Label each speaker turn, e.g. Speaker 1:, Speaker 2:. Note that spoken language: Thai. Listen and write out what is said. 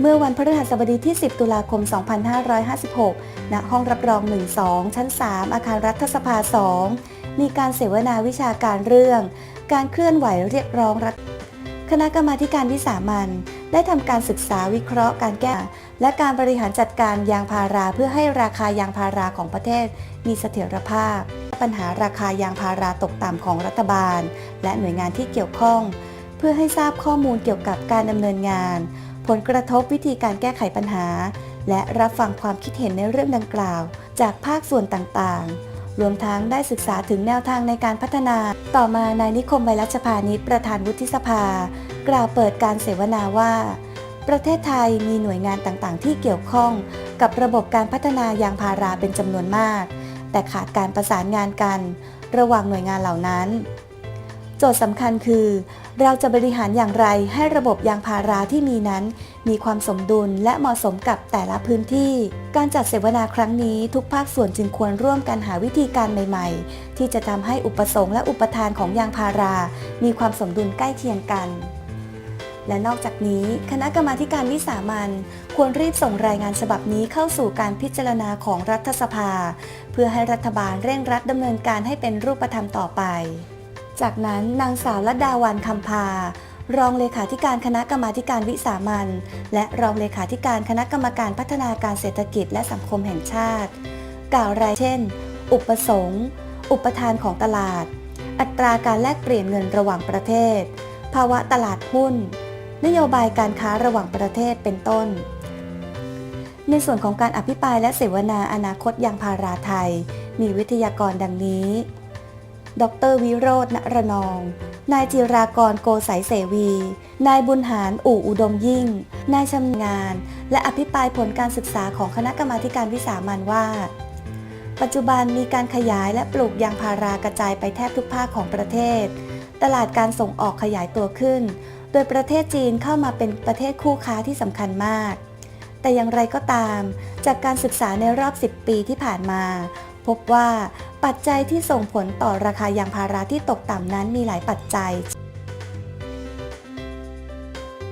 Speaker 1: เมื่อวันพฤหัสบดีที่ 10 ตุลาคม 2556 ณ ห้องรับรอง 12 ชั้น 3 อาคารรัฐสภา 2 มีการเสวนาวิชาการเรื่อง การเคลื่อนไหวเรียกร้องรัฐ คณะกรรมาการวิสามันได้ทำการศึกษาวิเคราะห์การแก้ และการบริหารจัดการยางพาราเพื่อให้ราคายางพาราของประเทศมีเสถียรภาพ ปัญหาราคายางพาราตกต่ำของรัฐบาล และหน่วยงานที่เกี่ยวข้อง เพื่อให้ทราบข้อมูลเกี่ยวกับการดำเนินงาน ผลกระทบวิธีการแก้ไขปัญหา และรับฟังความคิดเห็นในเรื่องดังกล่าว จากภาคส่วนต่างๆรวมทั้งได้ศึกษาถึงแนวทางในการพัฒนา ต่อมานายนิคมไวรัชพานิชประธานวุฒิสภา กล่าวเปิดการเสวนาว่า ประเทศไทยมีหน่วยงานต่างๆ ที่เกี่ยวข้องกับระบบการพัฒนายางพาราเป็นจำนวนมาก แต่ขาดการประสานงานกัน ระหว่างหน่วยงานเหล่านั้น จทย์สำคัญคือ เราจะบริหารอย่างไรให้ระบบยางพาราที่มีนั้น มีความสมดุลและเหมาะสมกับแต่ละพื้นที่ การจัดเสวนาครั้งนี้ทุกภาคส่วนจึงควรร่วมกันหาวิธีการใหม่ ๆ ที่จะทำให้อุปสงค์และอุปทานของยางพารา มีความสมดุลใกล้เคียงกัน และนอกจากนี้ คณะกรรมาธิการวิสามันควรรีบส่งรายงานฉบับนี้เข้าสู่การพิจารณาของรัฐสภา เพื่อให้รัฐบาลเร่งรัดดำเนินการให้เป็นรูปธรรมต่อไป จากนั้นนางสาวลัดดาวันคำพารองเลขาธิการคณะกรรมาการวิสามันและรองเลขาธิการคณะกรรมการพัฒนาการเศรษฐกิจและสังคมแห่งชาติ กล่าวรายเช่น อุปสงค์อุปทานของตลาด อัตราการแลกเปลี่ยนเงินระหว่างประเทศ ภาวะตลาดหุ้น นโยบายการค้าระหว่างประเทศเป็นต้น ในส่วนของการอภิปรายและเสวนาอนาคตยางพาราไทย มีวิทยากรดังนี้ ดรวิโรจน์ณรนอง นายจิรากรโกสายเสวี นายบุญหารอู่อุดมยิ่ง นายชำงาน และอภิปรายผลการศึกษาของคณะกรรมาการวิสามันว่า ปัจจุบันมีการขยายและปลูกยางพารากระจายไปแทบทุกภาคของประเทศ ตลาดการส่งออกขยายตัวขึ้น โดยประเทศจีนเข้ามาเป็นประเทศคู่ค้าที่สำคัญมาก แต่อย่างไรก็ตาม จากการศึกษาในรอบ 10 ปีที่ผ่านมา พบว่า ปัจจัยที่ส่งผลต่อราคายางพาราที่ตกต่ำนั้นมีหลายปัจจัย